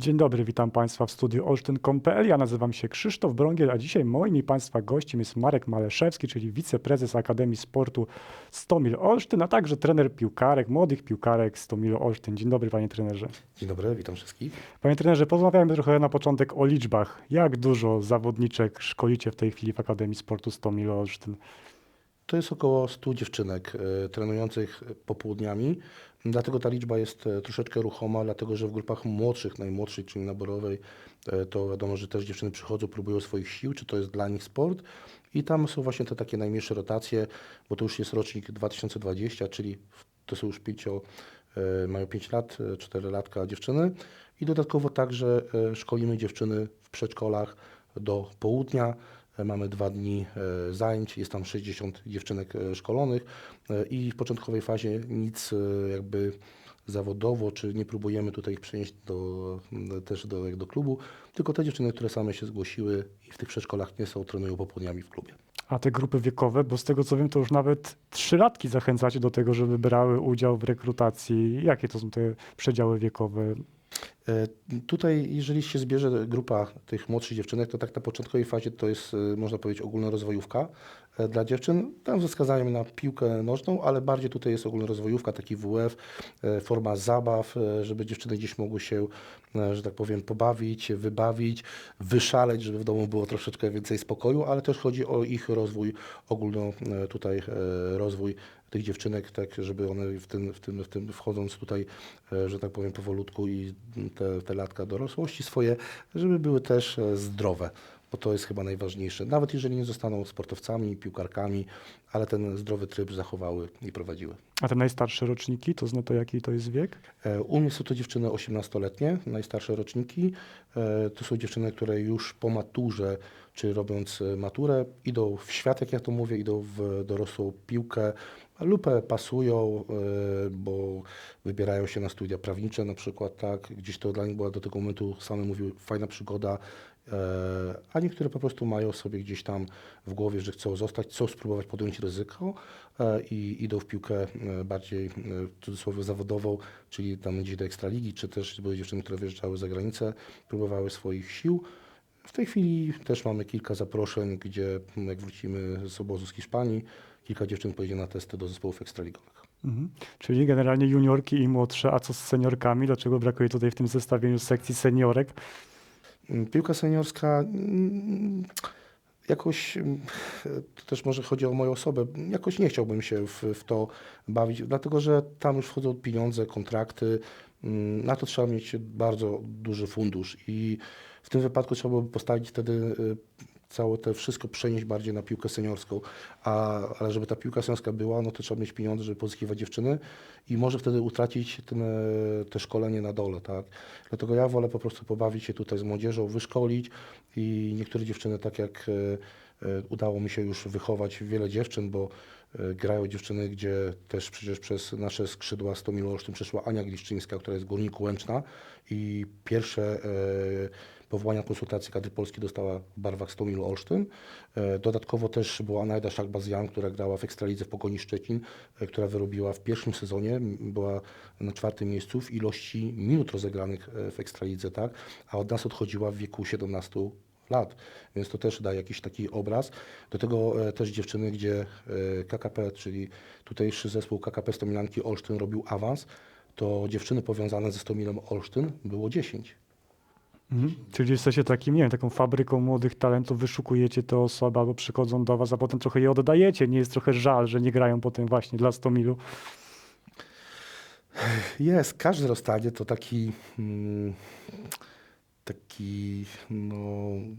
Dzień dobry, witam Państwa w studiu olsztyn.pl. Ja nazywam się Krzysztof Brągiel, a dzisiaj moim i Państwa gościem jest Marek Maleszewski, czyli wiceprezes Akademii Sportu Stomil Olsztyn, a także trener piłkarek, młodych piłkarek Stomilu Olsztyn. Dzień dobry, panie trenerze. Dzień dobry, witam wszystkich. Panie trenerze, porozmawiamy trochę na początek o liczbach. Jak dużo zawodniczek szkolicie w tej chwili w Akademii Sportu Stomilu Olsztyn? To jest około 100 dziewczynek e, trenujących popołudniami, dlatego ta liczba jest e, troszeczkę ruchoma, dlatego że w grupach młodszych, najmłodszej, czyli naborowej, e, to wiadomo, że też dziewczyny przychodzą, próbują swoich sił, czy to jest dla nich sport. I tam są właśnie te takie najmniejsze rotacje, bo to już jest rocznik 2020, czyli to są już pięcio, mają 5 lat, 4 latka dziewczyny. I dodatkowo także szkolimy dziewczyny w przedszkolach do południa. E, Mamy dwa dni e, zajęć, jest tam 60 dziewczynek e, szkolonych i w początkowej fazie nic jakby zawodowo, czy nie próbujemy tutaj ich przenieść do, też do, do klubu, tylko te dziewczyny, które same się zgłosiły i w tych przedszkolach nie są, trenują popołudniami w klubie. A te grupy wiekowe, bo z tego co wiem, to już nawet trzylatki zachęcacie do tego, żeby brały udział w rekrutacji. Jakie to są te przedziały wiekowe? E, Tutaj, jeżeli się zbierze grupa tych młodszych dziewczynek, to tak na początkowej fazie to jest, e, można powiedzieć, ogólnorozwojówka dla dziewczyn. Tam ze wskazaniem na piłkę nożną, ale bardziej tutaj jest ogólnorozwojówka, taki WF, e, forma zabaw, e, żeby dziewczyny gdzieś mogły się, e, że tak powiem, pobawić, wybawić, wyszaleć, żeby w domu było troszeczkę więcej spokoju, ale też chodzi o ich rozwój, ogólno e, tutaj e, rozwój tych dziewczynek, tak, żeby one w tym, w tym, w tym wchodząc tutaj, e, że tak powiem, powolutku i te, te latka dorosłości swoje, żeby były też e, zdrowe, bo to jest chyba najważniejsze. Nawet jeżeli nie zostaną sportowcami, piłkarkami, ale ten zdrowy tryb zachowały i prowadziły. A te najstarsze roczniki, to zna to jaki to jest wiek? E, U mnie są to dziewczyny 18-letnie, najstarsze roczniki. E, To są dziewczyny, które już po maturze, czy robiąc e, maturę, idą w świat, jak ja to mówię, idą w dorosłą piłkę, lupę pasują, bo wybierają się na studia prawnicze na przykład, tak. Gdzieś to dla nich była do tego momentu, same mówiły, fajna przygoda, a niektóre po prostu mają sobie gdzieś tam w głowie, że chcą zostać, chcą spróbować podjąć ryzyko e, i idą w piłkę e, bardziej e, w cudzysłowie zawodową, czyli tam gdzieś do ekstraligi, czy też były dziewczyny, które wyjeżdżały za granicę, próbowały swoich sił. W tej chwili też mamy kilka zaproszeń, gdzie jak wrócimy z obozu z Hiszpanii, kilka dziewczyn pojedzie na testy do zespołów ekstraligowych. Mhm. Czyli generalnie juniorki i młodsze, a co z seniorkami? Dlaczego brakuje tutaj w tym zestawieniu sekcji seniorek? Mm, Piłka seniorska mm, jakoś, mm, to też może chodzi o moją osobę, jakoś nie chciałbym się w, w to bawić, dlatego że tam już wchodzą pieniądze, kontrakty, na to trzeba mieć bardzo duży fundusz i w tym wypadku trzeba byłoby postawić wtedy y, całe to wszystko przenieść bardziej na piłkę seniorską, a, ale żeby ta piłka seniorska była, no to trzeba mieć pieniądze, żeby pozyskiwać dziewczyny i może wtedy utracić ten, e, te szkolenie na dole, tak. Dlatego ja wolę po prostu pobawić się tutaj z młodzieżą, wyszkolić i niektóre dziewczyny, tak jak e, e, udało mi się już wychować wiele dziewczyn, bo grają dziewczyny, gdzie też przecież przez nasze skrzydła 100 mil Olsztyn przeszła Ania Gliszczyńska, która jest z Górniku Łęczna i pierwsze e, powołania konsultacji kadry polskiej dostała w barwach 100 mil Olsztyn. E, Dodatkowo też była Anajda Szakbazjan, która grała w Ekstralidze w Pogoni Szczecin, e, która wyrobiła w pierwszym sezonie, była na czwartym miejscu w ilości minut rozegranych e, w Ekstralidze, tak? a od nas odchodziła w wieku 17 lat, więc to też daje jakiś taki obraz. Do tego e, też dziewczyny, gdzie e, KKP, czyli tutejszy zespół KKP Stomilanki Olsztyn robił awans, to dziewczyny powiązane ze Stomilem Olsztyn było 10. Mhm. Czyli jesteście takim, nie wiem, taką fabryką młodych talentów, wyszukujecie te osoby albo przychodzą do was, a potem trochę je oddajecie. Nie jest trochę żal, że nie grają potem właśnie dla 100 milu. Jest, każde rozstanie to taki, mm, taki no,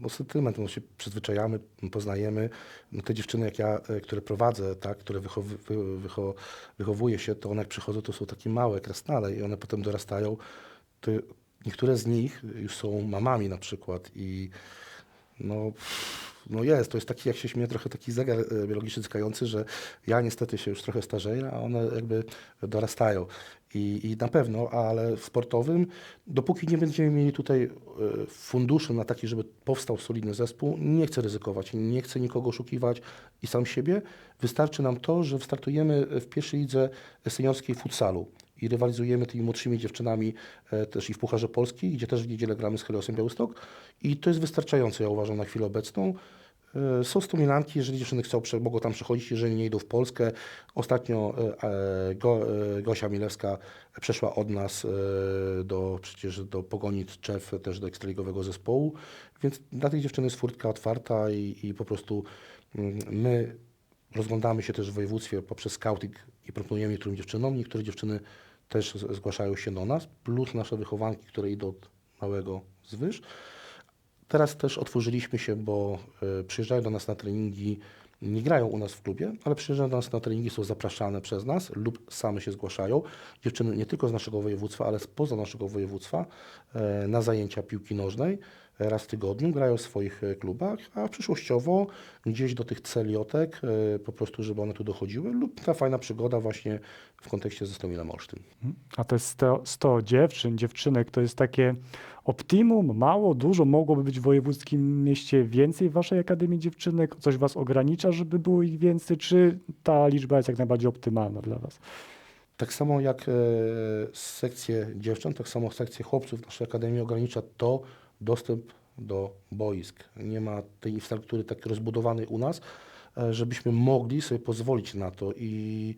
no sentyment, no się przyzwyczajamy, poznajemy. No te dziewczyny, jak ja, e, które prowadzę, tak, które wychow, wy, wycho, wychowuje się, to one jak przychodzą, to są takie małe, krasnale i one potem dorastają. To niektóre z nich już są mamami na przykład i no, no jest, to jest taki, jak się śmieje, trochę taki zegar e, biologiczny skający, że ja niestety się już trochę starzeję, a one jakby dorastają. I, I na pewno, ale w sportowym, dopóki nie będziemy mieli tutaj e, funduszy na taki, żeby powstał solidny zespół, nie chcę ryzykować, nie chcę nikogo oszukiwać i sam siebie. Wystarczy nam to, że wystartujemy w pierwszej lidze seniorskiej futsalu. I rywalizujemy tymi młodszymi dziewczynami e, też i w Pucharze Polski, gdzie też w niedzielę gramy z Heliosem Białystok i to jest wystarczające, ja uważam, na chwilę obecną. E, Są stomilanki, jeżeli dziewczyny chcą, mogą tam przechodzić, jeżeli nie idą w Polskę. Ostatnio e, Go, Gosia Milewska przeszła od nas do, przecież do Pogoni Tczew, też do ekstraligowego zespołu, więc dla tych dziewczyn jest furtka otwarta i, i po prostu mm, my rozglądamy się też w województwie poprzez scouting i proponujemy niektórym dziewczynom. Niektóre dziewczyny też zgłaszają się do nas, plus nasze wychowanki, które idą od małego zwyż. Teraz też otworzyliśmy się, bo y, przyjeżdżają do nas na treningi, nie grają u nas w klubie, ale przyjeżdżają do nas na treningi, są zapraszane przez nas lub same się zgłaszają. Dziewczyny nie tylko z naszego województwa, ale spoza naszego województwa e, na zajęcia piłki nożnej e, raz w tygodniu, grają w swoich e, klubach, a przyszłościowo gdzieś do tych celiotek e, po prostu, żeby one tu dochodziły lub ta fajna przygoda właśnie w kontekście ze Stomilem Olsztyn. A te 100, 100 dziewczyn, dziewczynek, to jest takie optimum, mało, dużo, mogłoby być w wojewódzkim mieście więcej w waszej Akademii Dziewczynek? Coś was ogranicza, żeby było ich więcej, czy ta liczba jest jak najbardziej optymalna dla was? Tak samo jak e, sekcje dziewcząt, tak samo sekcje chłopców naszej Akademii ogranicza to dostęp do boisk. Nie ma tej infrastruktury tak rozbudowanej u nas, e, żebyśmy mogli sobie pozwolić na to i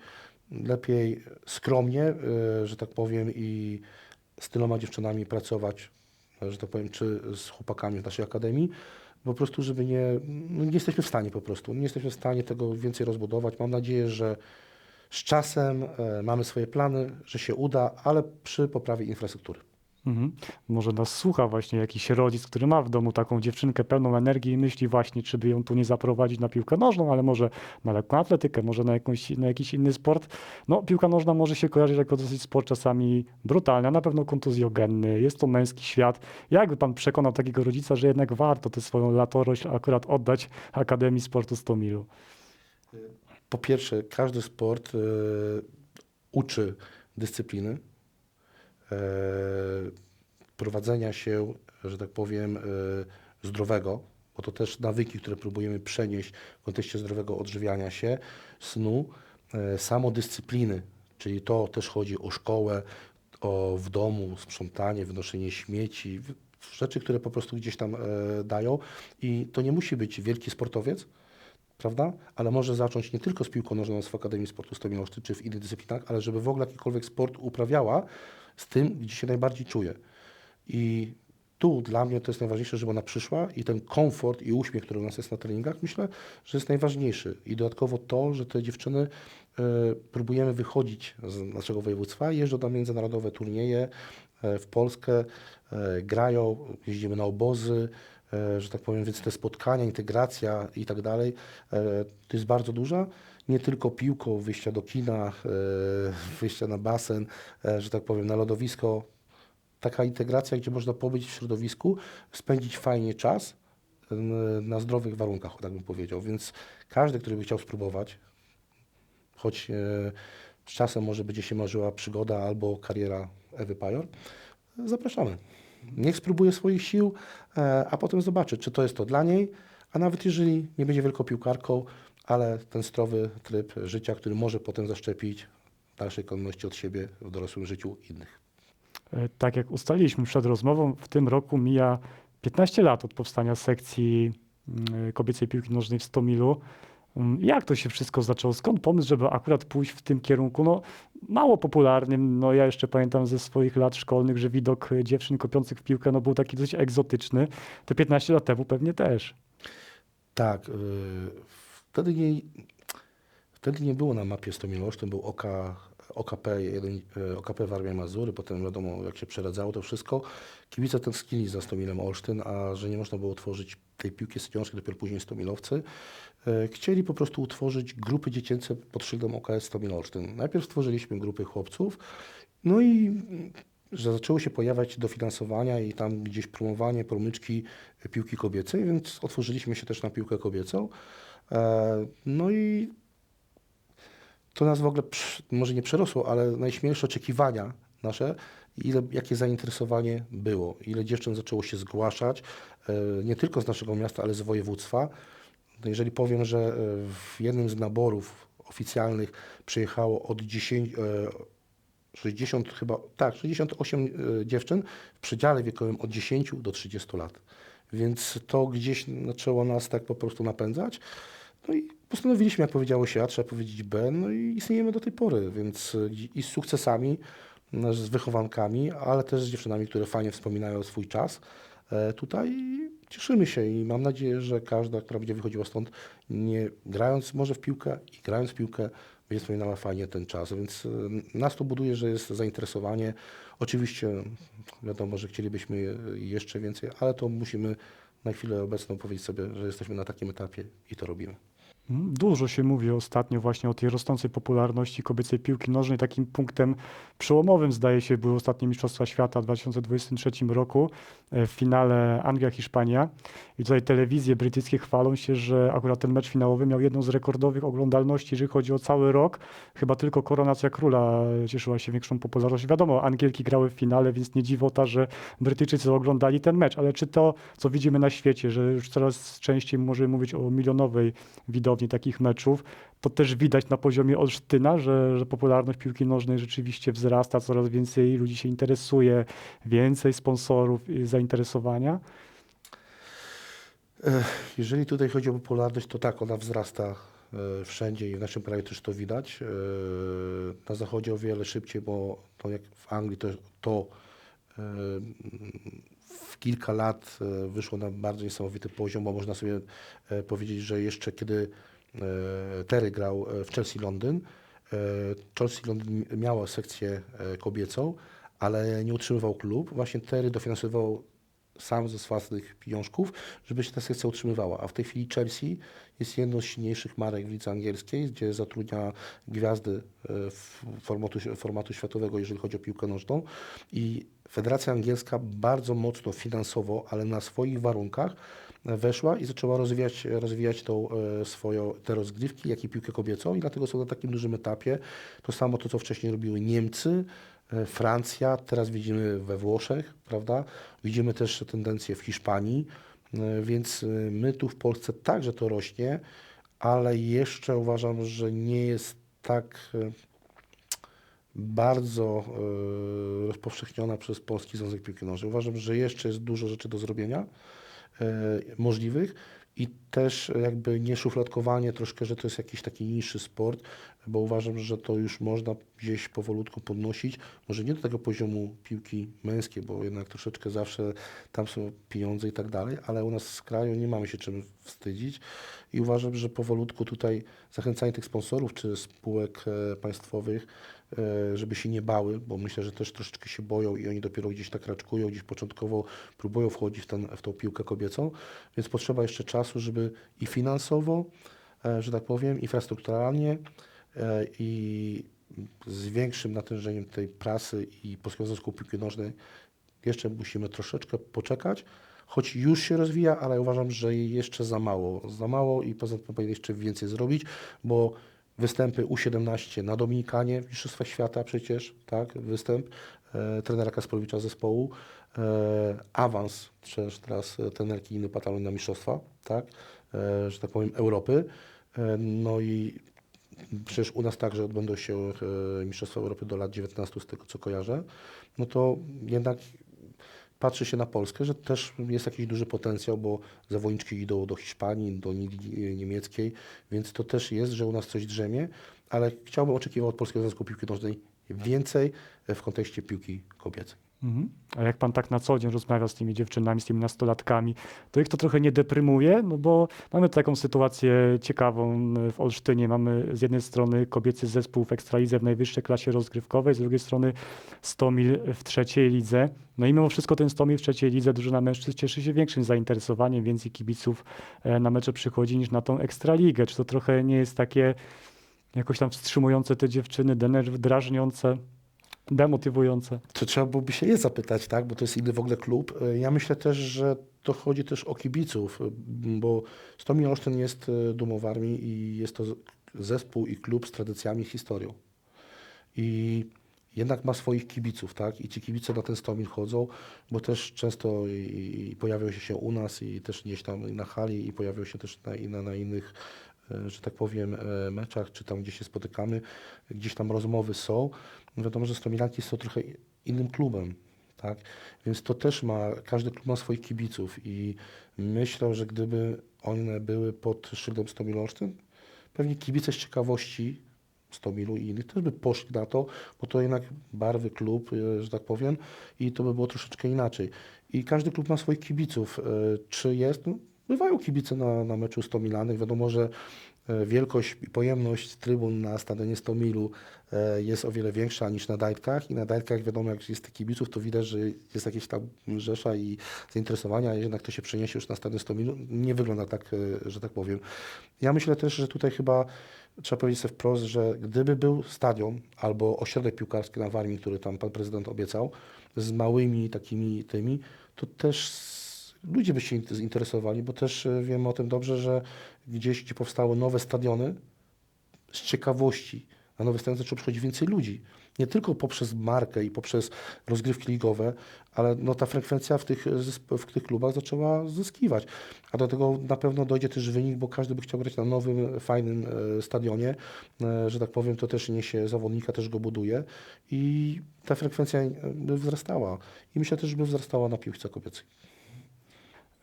lepiej skromnie, e, że tak powiem, i z tyloma dziewczynami pracować, e, że tak powiem, czy z chłopakami w naszej Akademii, po prostu, żeby nie, no nie jesteśmy w stanie po prostu, nie jesteśmy w stanie tego więcej rozbudować. Mam nadzieję, że z czasem mamy swoje plany, że się uda, ale przy poprawie infrastruktury. Mhm. Może nas słucha właśnie jakiś rodzic, który ma w domu taką dziewczynkę pełną energii i myśli właśnie, czy by ją tu nie zaprowadzić na piłkę nożną, ale może na lekką atletykę, może na, jakąś, na jakiś inny sport. No, piłka nożna może się kojarzyć jako dosyć sport czasami brutalny, a na pewno kontuzjogenny. Jest to męski świat. Jakby pan przekonał takiego rodzica, że jednak warto tę swoją latorośl akurat oddać Akademii Sportu 100 milu? Po pierwsze, każdy sport e, uczy dyscypliny, prowadzenia się, że tak powiem, e, zdrowego, bo to też nawyki, które próbujemy przenieść w kontekście zdrowego odżywiania się, snu, e, samodyscypliny, czyli to też chodzi o szkołę, o w domu sprzątanie, wynoszenie śmieci, rzeczy, które po prostu gdzieś tam e, dają. I to nie musi być wielki sportowiec, prawda? Ale może zacząć nie tylko z piłką nożną w Akademii Sportu Stomiloszty czy w innych dyscyplinach, ale żeby w ogóle jakikolwiek sport uprawiała z tym, gdzie się najbardziej czuje. I tu dla mnie to jest najważniejsze, żeby ona przyszła i ten komfort i uśmiech, który u nas jest na treningach, myślę, że jest najważniejszy. I dodatkowo to, że te dziewczyny e, próbujemy wychodzić z naszego województwa, jeżdżą na międzynarodowe turnieje e, w Polskę, e, grają, jeździmy na obozy, że tak powiem, więc te spotkania, integracja i tak dalej, e, to jest bardzo duża. Nie tylko piłką, wyjścia do kina, e, wyjścia na basen, e, że tak powiem, na lodowisko. Taka integracja, gdzie można pobyć w środowisku, spędzić fajnie czas e, na zdrowych warunkach, tak bym powiedział. Więc każdy, który by chciał spróbować, choć e, z czasem może będzie się marzyła przygoda albo kariera Ewy Pajor, zapraszamy. Niech spróbuje swoich sił, e, a potem zobaczy, czy to jest to dla niej, a nawet jeżeli nie będzie wielką piłkarką, ale ten zdrowy tryb życia, który może potem zaszczepić w dalszej kolejności od siebie w dorosłym życiu innych. E, Tak jak ustaliliśmy przed rozmową, w tym roku mija 15 lat od powstania sekcji mm, kobiecej piłki nożnej w Stomilu. Mm, Jak to się wszystko zaczęło? Skąd pomysł, żeby akurat pójść w tym kierunku? No, mało popularnym. No, ja jeszcze pamiętam ze swoich lat szkolnych, że widok dziewczyn kopiących w piłkę no, był taki dość egzotyczny. Te 15 lat temu pewnie też. Tak, y, wtedy nie, wtedy nie było na mapie Stomilosz, to był OK, OKP, jeden, y, OKP Warmia Mazury, potem wiadomo jak się przeradzało to wszystko. Kibice tęsknili za Stomilem Olsztyn, a że nie można było utworzyć tej piłki seniorskiej, dopiero później Stomilowcy, y, chcieli po prostu utworzyć grupy dziecięce pod szyldem OKS Stomil Olsztyn. Najpierw stworzyliśmy grupy chłopców, no i mm, że zaczęły się pojawiać dofinansowania i tam gdzieś promowanie promyczki piłki kobiecej, więc otworzyliśmy się też na piłkę kobiecą. E, No i to nas w ogóle, może nie przerosło, ale najśmielsze oczekiwania nasze, ile, jakie zainteresowanie było, ile dziewczyn zaczęło się zgłaszać, e, nie tylko z naszego miasta, ale z województwa. No jeżeli powiem, że e, w jednym z naborów oficjalnych przyjechało od 10, e, 60 chyba, tak, 68 e, dziewczyn w przedziale wiekowym od 10 do 30 lat. Więc to gdzieś zaczęło nas tak po prostu napędzać. No i postanowiliśmy, jak powiedziało się A, trzeba powiedzieć B, no i istniejemy do tej pory, więc e, i z sukcesami, no, z wychowankami, ale też z dziewczynami, które fajnie wspominają swój czas. E, Tutaj cieszymy się i mam nadzieję, że każda, która będzie wychodziła stąd, nie grając może w piłkę i grając w piłkę, będzie wspominała fajnie ten czas, więc e, nas to buduje, że jest zainteresowanie. Oczywiście wiadomo, że chcielibyśmy jeszcze więcej, ale to musimy na chwilę obecną powiedzieć sobie, że jesteśmy na takim etapie i to robimy. Mm, Dużo się mówi ostatnio właśnie o tej rosnącej popularności kobiecej piłki nożnej. Takim punktem przełomowym zdaje się były ostatnie Mistrzostwa Świata w 2023 roku e, w finale Anglia-Hiszpania. I tutaj telewizje brytyjskie chwalą się, że akurat ten mecz finałowy miał jedną z rekordowych oglądalności, jeżeli chodzi o cały rok. Chyba tylko Koronacja Króla cieszyła się większą popularnością. Wiadomo, Angielki grały w finale, więc nie dziwota, że Brytyjczycy oglądali ten mecz. Ale czy to, co widzimy na świecie, że już coraz częściej możemy mówić o milionowej widowni takich meczów, to też widać na poziomie Olsztyna, że, że popularność piłki nożnej rzeczywiście wzrasta, coraz więcej ludzi się interesuje, więcej sponsorów zainteresowania. Jeżeli tutaj chodzi o popularność, to tak, ona wzrasta e, wszędzie i w naszym kraju też to widać. E, Na zachodzie o wiele szybciej, bo to jak w Anglii to, to e, w kilka lat e, wyszło na bardzo niesamowity poziom, bo można sobie e, powiedzieć, że jeszcze kiedy e, Terry grał w Chelsea Londyn, Chelsea Londyn miała sekcję kobiecą, ale nie utrzymywał klub. Właśnie Terry dofinansował sam ze własnych pieniążków, żeby się ta sekcja utrzymywała. A w tej chwili Chelsea jest jedną z silniejszych marek w lidze angielskiej, gdzie zatrudnia gwiazdy formatu, formatu światowego, jeżeli chodzi o piłkę nożną. I Federacja Angielska bardzo mocno finansowo, ale na swoich warunkach weszła i zaczęła rozwijać, rozwijać tą e, swoją, te rozgrywki, jak i piłkę kobiecą i dlatego są na takim dużym etapie. To samo to, co wcześniej robiły Niemcy, e, Francja, teraz widzimy we Włoszech, prawda? Widzimy też tendencje w Hiszpanii, e, więc e, my tu w Polsce także to rośnie, ale jeszcze uważam, że nie jest tak e, bardzo e, rozpowszechniona przez Polski Związek Piłki Nożnej. Uważam, że jeszcze jest dużo rzeczy do zrobienia e, możliwych i też jakby nie szufladkowanie troszkę, że to jest jakiś taki niższy sport, bo uważam, że to już można gdzieś powolutku podnosić, może nie do tego poziomu piłki męskiej, bo jednak troszeczkę zawsze tam są pieniądze i tak dalej, ale u nas w kraju nie mamy się czym wstydzić i uważam, że powolutku tutaj zachęcanie tych sponsorów czy spółek e, państwowych, żeby się nie bały, bo myślę, że też troszeczkę się boją i oni dopiero gdzieś tak raczkują, gdzieś początkowo próbują wchodzić w, ten, w tą piłkę kobiecą, więc potrzeba jeszcze czasu, żeby i finansowo, e, że tak powiem, infrastrukturalnie e, i z większym natężeniem tej prasy i Polskiego Związku Piłki Nożnej jeszcze musimy troszeczkę poczekać, choć już się rozwija, ale uważam, że jeszcze za mało. Za mało i poza tym powinien jeszcze więcej zrobić, bo występy U17 na Dominikanie w Mistrzostwach Świata przecież, tak, występ e, trenera Kasprowicza zespołu, e, awans też teraz e, trenerki Iny Patalon na Mistrzostwa, tak, e, że tak powiem Europy, e, no i Przecież u nas także odbędą się e, Mistrzostwa Europy do lat 19, z tego co kojarzę. No to jednak patrzy się na Polskę, że też jest jakiś duży potencjał, bo zawodniczki idą do Hiszpanii, do ligi niemieckiej, więc to też jest, że u nas coś drzemie, ale chciałbym oczekiwał od Polskiego Związku Piłki Nożnej więcej e, w kontekście piłki kobiecej. Mhm. A jak pan tak na co dzień rozmawia z tymi dziewczynami, z tymi nastolatkami, to ich to trochę nie deprymuje, no bo mamy taką sytuację ciekawą w Olsztynie. Mamy z jednej strony kobiecy zespół w Ekstralidze w najwyższej klasie rozgrywkowej, z drugiej strony 100 mil w trzeciej lidze. No i mimo wszystko ten 100 mil w trzeciej lidze drużyna mężczyzn cieszy się większym zainteresowaniem, więcej kibiców e, na mecze przychodzi niż na tą Ekstraligę. Czy to trochę nie jest takie jakoś tam wstrzymujące te dziewczyny, drażniące, demotywujące? To trzeba byłoby się je zapytać, tak? bo to jest inny w ogóle klub. Ja myślę też, że to chodzi też o kibiców, bo Stomi Olsztyn jest e, dumą w armii i jest to zespół i klub z tradycjami historią. I jednak ma swoich kibiców, tak? I ci kibice na ten Stomil chodzą, bo też często i, i pojawią się, u nas i też gdzieś tam na hali i pojawią się też na, na, na innych, e, że tak powiem, e, meczach, czy tam gdzie się spotykamy, gdzieś tam rozmowy są. Wiadomo, że Stomilanki są trochę innym klubem, tak? Więc to też ma, każdy klub ma swoich kibiców i myślę, że gdyby one były pod szyldem Stomil pewnie kibice z ciekawości Stomilu i innych też by poszli na to, bo to jednak barwy klub, e, że tak powiem, i to by było troszeczkę inaczej. I każdy klub ma swoich kibiców. E, Czy jest? No, bywają kibice na, na meczu Stomilanych. Wiadomo, że wielkość i pojemność trybun na stadionie Stomilu e, jest o wiele większa niż na Dajtkach i na Dajtkach wiadomo, jak jest tych kibiców, to widać, że jest jakieś tam rzesza i zainteresowania, jednak to się przeniesie już na stadion Stomilu. Nie wygląda tak, e, że tak powiem. Ja myślę też, że tutaj chyba trzeba powiedzieć sobie wprost, że gdyby był stadion albo ośrodek piłkarski na Warmii, który tam pan prezydent obiecał, z małymi takimi tymi, to też ludzie by się in- zainteresowali, bo też e, wiemy o tym dobrze, że gdzieś, gdzie powstały nowe stadiony, z ciekawości na nowe stadiony zaczęło przychodzić więcej ludzi. Nie tylko poprzez markę i poprzez rozgrywki ligowe, ale no ta frekwencja w tych, w tych klubach zaczęła zyskiwać. A do tego na pewno dojdzie też wynik, bo każdy by chciał grać na nowym, fajnym e, stadionie, e, że tak powiem, to też niesie zawodnika, też go buduje i ta frekwencja e, by wzrastała. I myślę też, by wzrastała na piłce kobiecej.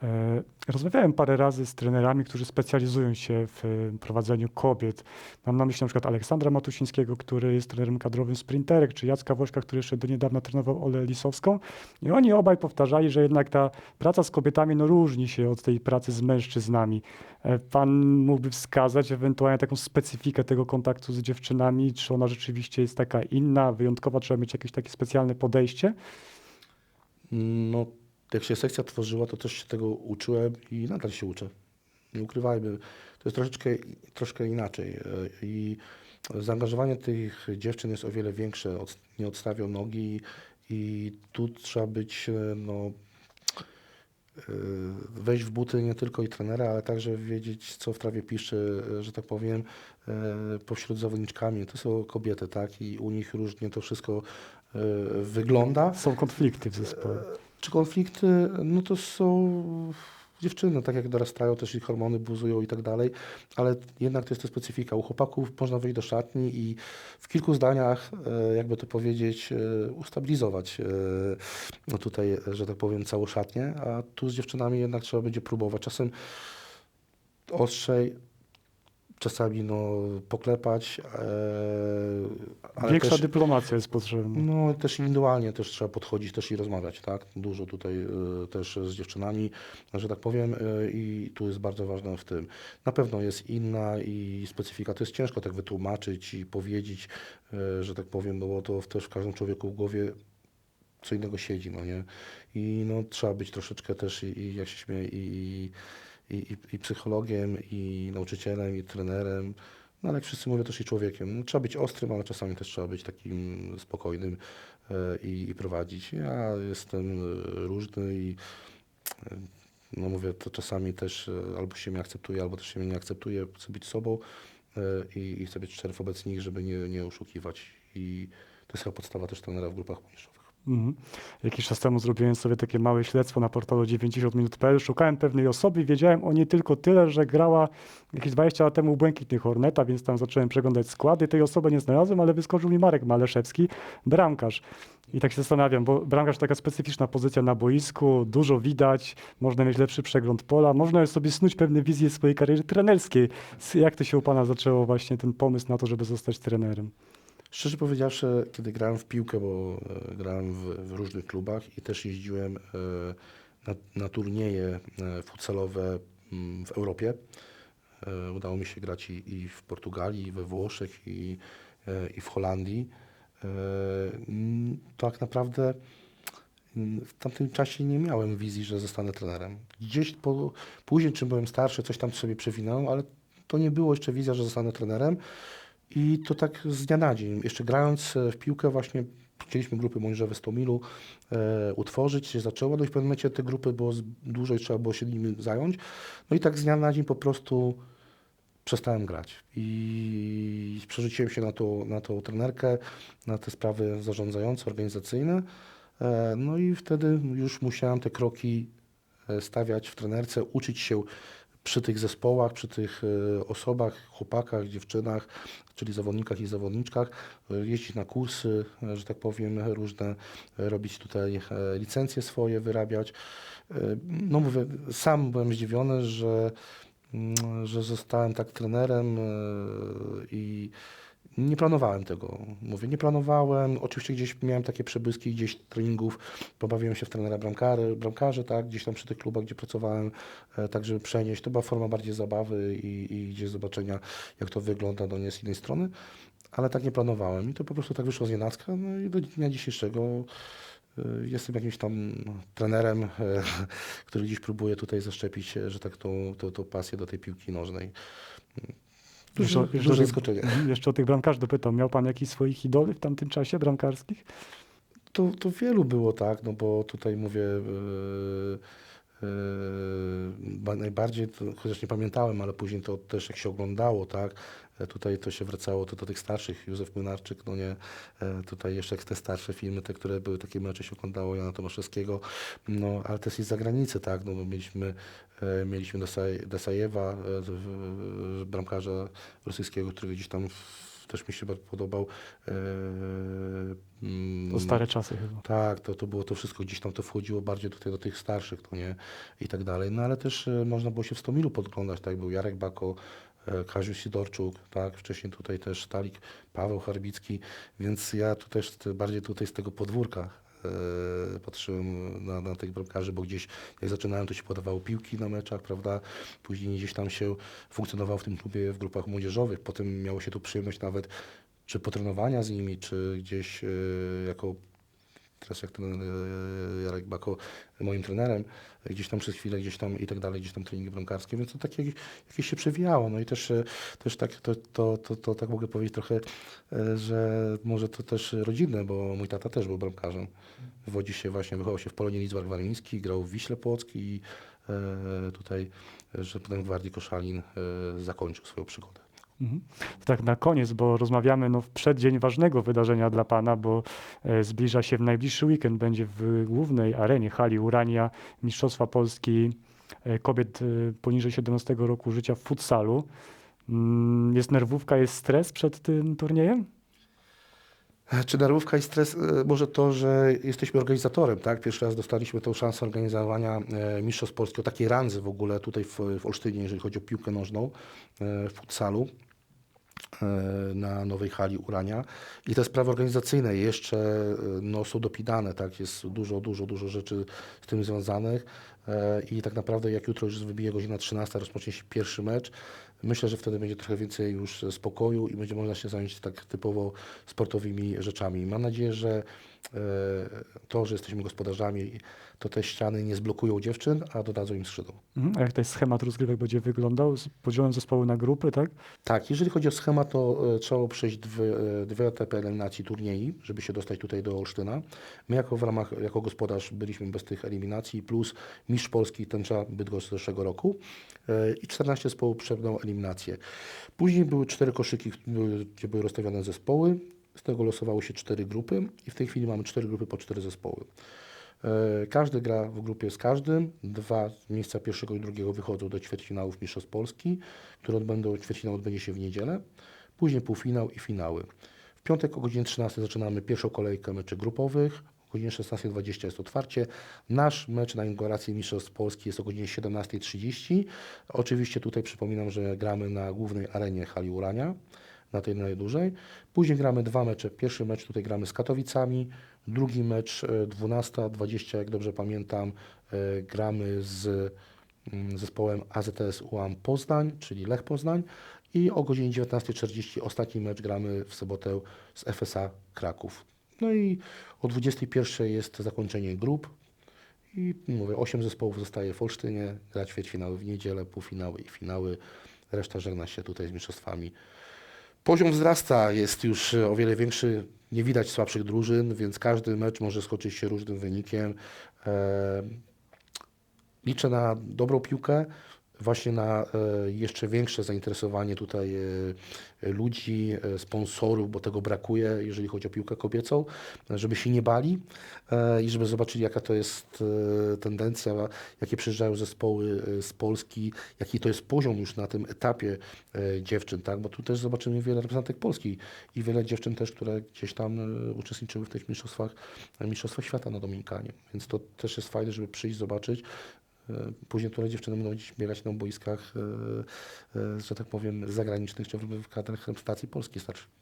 E, Rozmawiałem parę razy z trenerami, którzy specjalizują się w e, prowadzeniu kobiet. Mam na myśli na przykład Aleksandra Matusińskiego, który jest trenerem kadrowym sprinterek, czy Jacka Wośka, który jeszcze do niedawna trenował Olę Lisowską. I oni obaj powtarzali, że jednak ta praca z kobietami no, różni się od tej pracy z mężczyznami. E, Pan mógłby wskazać ewentualnie taką specyfikę tego kontaktu z dziewczynami, czy ona rzeczywiście jest taka inna, wyjątkowa, trzeba mieć jakieś takie specjalne podejście? No, jak się sekcja tworzyła, to też się tego uczyłem i nadal się uczę. Nie ukrywajmy, to jest troszeczkę, troszkę inaczej. e, I zaangażowanie tych dziewczyn jest o wiele większe. Od, nie odstawią nogi i tu trzeba być, e, no, e, wejść w buty nie tylko i trenera, ale także wiedzieć, co w trawie pisze, że tak powiem, pośród zawodniczkami. To są kobiety, tak? I u nich różnie to wszystko wygląda. Są konflikty w zespole. Czy konflikty, no to są dziewczyny, tak jak dorastają, też ich hormony buzują i tak dalej, ale jednak to jest to specyfika. U chłopaków można wejść do szatni i w kilku zdaniach, e, jakby to powiedzieć, e, ustabilizować e, no tutaj, że tak powiem, całą szatnię, a tu z dziewczynami jednak trzeba będzie próbować. Czasem ostrzej, czasami no, poklepać, e, Większa też, dyplomacja jest potrzebna. no też indywidualnie też trzeba podchodzić też i rozmawiać, tak? Dużo tutaj y, też z dziewczynami, że tak powiem, y, i tu jest bardzo ważne w tym. Na pewno jest inna i specyfika. To jest ciężko tak wytłumaczyć i powiedzieć, że tak powiem, no bo to też w każdym człowieku w głowie co innego siedzi, no nie? I no trzeba być troszeczkę też i, i jak się śmieję, i, i, i, i psychologiem, i nauczycielem, i trenerem. No ale jak wszyscy mówią, też i człowiekiem. Trzeba być ostrym, ale czasami też trzeba być takim spokojnym e, i, i prowadzić. Ja jestem e, różny i e, no mówię, to czasami też albo się mnie akceptuje, albo też się mnie nie akceptuje. Chcę być sobą i, i chcę być szczery wobec nich, żeby nie, nie oszukiwać. I to jest chyba podstawa też trenera w grupach mniejszowych. Mhm. Jakiś czas temu zrobiłem sobie takie małe śledztwo na portalu 90minut.pl. Szukałem pewnej osoby wiedziałem o niej tylko tyle, że grała jakieś 20 lat temu u Błękitnych Horneta, więc tam zacząłem przeglądać składy. Tej osoby nie znalazłem, ale wyskoczył mi Marek Maleszewski, bramkarz. I tak się zastanawiam, bo bramkarz to taka specyficzna pozycja na boisku, dużo widać, można mieć lepszy przegląd pola, można sobie snuć pewne wizje swojej kariery trenerskiej. Jak to się u Pana zaczęło właśnie ten pomysł na to, żeby zostać trenerem? Szczerze powiedziawszy, kiedy grałem w piłkę, bo e, grałem w, w różnych klubach i też jeździłem e, na, na turnieje e, futsalowe mm, w Europie. Udało mi się grać i, i w Portugalii, i we Włoszech, i, i w Holandii. Mm, Tak naprawdę mm, w tamtym czasie nie miałem wizji, że zostanę trenerem. Gdzieś po, później, czym byłem starszy, coś tam sobie przewinąłem, ale to nie było jeszcze wizja, że zostanę trenerem. I to tak z dnia na dzień. Jeszcze grając e, w piłkę właśnie chcieliśmy grupy młodzieżowe z Tomilu e, utworzyć, się zaczęło, no i w pewnym momencie te grupy było dużo i trzeba było się nimi zająć. No i tak z dnia na dzień po prostu przestałem grać i przerzuciłem się na tą, na tą trenerkę, na te sprawy zarządzające, organizacyjne. E, No i wtedy już musiałem te kroki e, stawiać w trenerce, uczyć się przy tych zespołach, przy tych e, osobach, chłopakach, dziewczynach, czyli zawodnikach i zawodniczkach, e, jeździć na kursy, e, że tak powiem, różne, robić tutaj licencje swoje, wyrabiać. No mówię, sam byłem zdziwiony, że, mm, że zostałem tak trenerem i nie planowałem tego. Mówię, nie planowałem. Oczywiście gdzieś miałem takie przebłyski gdzieś treningów. Pobawiłem się w trenera bramkary, bramkarzy, tak, gdzieś tam przy tych klubach, gdzie pracowałem, e, tak żeby przenieść. To była forma bardziej zabawy i, i gdzieś zobaczenia, jak to wygląda do nie z innej strony. Ale tak nie planowałem i to po prostu tak wyszło z nienacka. No i do dnia dzisiejszego e, jestem jakimś tam trenerem, e, który gdzieś próbuje tutaj zaszczepić, że tak tą, tą, tą pasję do tej piłki nożnej. Duże, Jeszcze- duże jeszcze- zaskoczenie. Jeszcze o tych bramkarzy dopytam. Miał pan jakichś swoich idoli w tamtym czasie bramkarskich? To, to wielu było, tak, no bo tutaj mówię, yy, yy, ba- najbardziej, to, chociaż nie pamiętałem, ale później to też jak się oglądało, tak, tutaj to się wracało to do tych starszych, Józef Młynarczyk, no nie, e, tutaj jeszcze jak te starsze filmy, te, które były, takie mecze się oglądało, Jana Tomaszewskiego, no, ale też i z zagranicy, tak, no bo mieliśmy, e, mieliśmy Desaj- Desajewa, e, bramkarza rosyjskiego, który gdzieś tam też mi się bardzo podobał. e, mm, To stare czasy chyba. tak, to, to było to wszystko, gdzieś tam to wchodziło bardziej tutaj do tych starszych, to nie, i tak dalej. No ale też e, można było się w Stomilu podglądać, tak, był Jarek Bako, e, Kaziu Sidorczuk, tak, wcześniej tutaj też Stalik, Paweł Charbicki, więc ja tu też te- bardziej tutaj z tego podwórka e, patrzyłem na, na tych bramkarzy, bo gdzieś jak zaczynałem, to się podawało piłki na meczach, prawda, później gdzieś tam się funkcjonował w tym klubie w grupach młodzieżowych, potem miało się tu przyjemność nawet czy potrenowania z nimi, czy gdzieś e, jako teraz jak ten e, Jarek Bako moim trenerem, gdzieś tam przez chwilę, gdzieś tam i tak dalej, gdzieś tam treningi bramkarskie, więc to takie jakieś się przewijało. No i też, e, też tak, to, to, to, to tak mogę powiedzieć trochę, e, że może to też rodzinne, bo mój tata też był bramkarzem. Wywodzi się właśnie, wychował się w Polonie Lidzbark Warmiński, grał w Wiśle Płocki i e, tutaj, że potem w Gwardii Koszalin e, zakończył swoją przygodę. Mhm. Tak na koniec, bo rozmawiamy no, w przeddzień ważnego wydarzenia dla Pana, bo e, zbliża się w najbliższy weekend, będzie w głównej arenie hali Urania Mistrzostwa Polski e, kobiet e, poniżej 17 roku życia w futsalu. Mm, Jest nerwówka, jest stres przed tym turniejem? Czy nerwówka i stres? Może to, że jesteśmy organizatorem, tak? Pierwszy raz dostaliśmy tą szansę organizowania Mistrzostw Polski, o takiej randzy w ogóle tutaj w, w Olsztynie, jeżeli chodzi o piłkę nożną w futsalu na nowej hali Urania. I te sprawy organizacyjne jeszcze e, no, są dopinane, tak? Jest dużo, dużo, dużo rzeczy z tym związanych. E, I tak naprawdę jak jutro już wybije godzina 13, rozpocznie się pierwszy mecz, myślę, że wtedy będzie trochę więcej już spokoju i będzie można się zająć tak typowo sportowymi rzeczami. Mam nadzieję, że e, to, że jesteśmy gospodarzami, to te ściany nie zblokują dziewczyn, a dodadzą im skrzydeł. Mhm. A jak ten schemat rozgrywek będzie wyglądał z podziałem zespołu na grupy, tak? Tak, jeżeli chodzi o schemat, to e, trzeba przejść dwie, e, dwie etapy eliminacji turniej, żeby się dostać tutaj do Olsztyna. My jako w ramach, jako gospodarz byliśmy bez tych eliminacji, plus mistrz Polski tęcza Bydgoszcz z zeszłego roku e, i 14 zespołów przebrnął eliminację. Później były cztery koszyki, gdzie były rozstawione zespoły, z tego losowały się cztery grupy i w tej chwili mamy cztery grupy po cztery zespoły. E, Każdy gra w grupie z każdym. Dwa miejsca pierwszego i drugiego wychodzą do ćwierćfinałów Mistrzostw Polski, które odbędą, ćwierćfinał odbędzie się w niedzielę. Później półfinał i finały. W piątek o godzinie 13 zaczynamy pierwszą kolejkę meczy grupowych. O godzinie 16.20 jest otwarcie. Nasz mecz na inaugurację Mistrzostw Polski jest o godzinie 17.30. Oczywiście tutaj przypominam, że gramy na głównej arenie hali Urania na tej najdłużej. Później gramy dwa mecze. Pierwszy mecz tutaj gramy z Katowicami, drugi mecz e, 12.20, jak dobrze pamiętam, e, gramy z mm, zespołem AZS UAM Poznań, czyli Lech Poznań i o godzinie 19.40 ostatni mecz gramy w sobotę z FSA Kraków. No i o 21.00 jest zakończenie grup i mówię, 8 zespołów zostaje w Olsztynie, gra ćwierćfinały w niedzielę, półfinały i finały. Reszta żegna się tutaj z mistrzostwami Poziom wzrasta, jest już e, o wiele większy, nie widać słabszych drużyn, więc każdy mecz może skoczyć się różnym wynikiem. E, Liczę na dobrą piłkę. Właśnie na e, jeszcze większe zainteresowanie tutaj e, ludzi, e, sponsorów, bo tego brakuje, jeżeli chodzi o piłkę kobiecą, żeby się nie bali i żeby zobaczyli, jaka to jest tendencja, jakie przyjeżdżają zespoły z Polski, jaki to jest poziom już na tym etapie dziewczyn, tak? bo tu też zobaczymy wiele reprezentantek Polski i wiele dziewczyn też, które gdzieś tam uczestniczyły w tych mistrzostwach, mistrzostwach świata na Dominikanie, więc to też jest fajne, żeby przyjść, zobaczyć, Później które dziewczyny będą biegać na boiskach, e, e, że tak powiem, zagranicznych, czy w kadrach reprezentacji Polski starszych.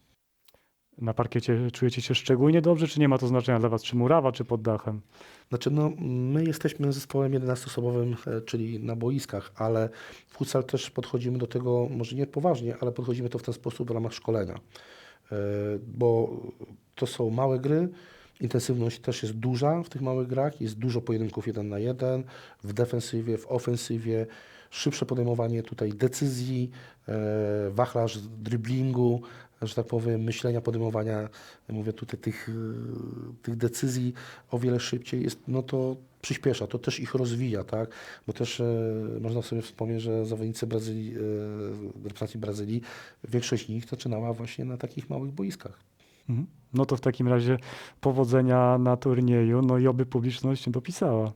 Na parkiecie czujecie się szczególnie dobrze, czy nie ma to znaczenia dla was, czy murawa, czy pod dachem? Znaczy, no, my jesteśmy zespołem 11-osobowym, e, czyli na boiskach, ale w futsal też podchodzimy do tego, może nie poważnie, ale podchodzimy to w ten sposób w ramach szkolenia. E, Bo to są małe gry, intensywność też jest duża w tych małych grach, jest dużo pojedynków jeden na jeden, w defensywie, w ofensywie, szybsze podejmowanie tutaj decyzji, e, wachlarz driblingu, że tak powiem, myślenia, podejmowania, mówię tutaj tych, e, tych decyzji o wiele szybciej jest, no to przyspiesza, to też ich rozwija, tak? Bo też e, można sobie wspomnieć, że zawodnicy Brazylii, e, reprezentacji Brazylii, większość z nich zaczynała właśnie na takich małych boiskach. Mhm. No to w takim razie powodzenia na turnieju, no i oby publiczność dopisała.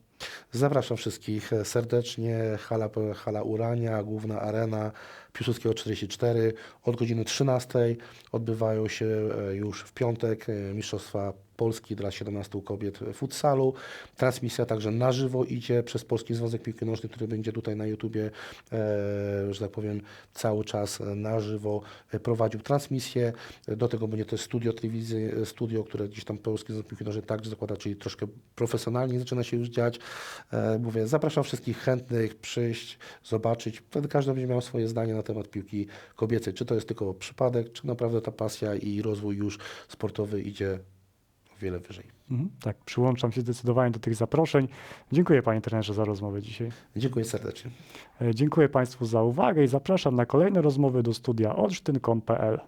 Zapraszam wszystkich serdecznie. Hala, hala Urania, główna arena Piłsudskiego 44. Od godziny 13 odbywają się e, już w piątek e, Mistrzostwa Polski dla 17 kobiet futsalu. Transmisja także na żywo idzie przez Polski Związek Piłki Nożnej, który będzie tutaj na YouTubie, e, że tak powiem, cały czas na żywo prowadził transmisję. Do tego będzie też studio telewizji, e, studio, które gdzieś tam Polski Związek Piłki Nożnej także zakłada, czyli troszkę profesjonalnie zaczyna się już dziać. E, Mówię, zapraszam wszystkich chętnych przyjść, zobaczyć. Wtedy każdy będzie miał swoje zdanie na temat piłki kobiecej. Czy to jest tylko przypadek, czy naprawdę ta pasja i rozwój już sportowy idzie o wiele wyżej. Mhm. Tak, przyłączam się zdecydowanie do tych zaproszeń. Dziękuję panie trenerze za rozmowę dzisiaj. Dziękuję serdecznie. E, Dziękuję państwu za uwagę i zapraszam na kolejne rozmowy do studia olsztyn.pl.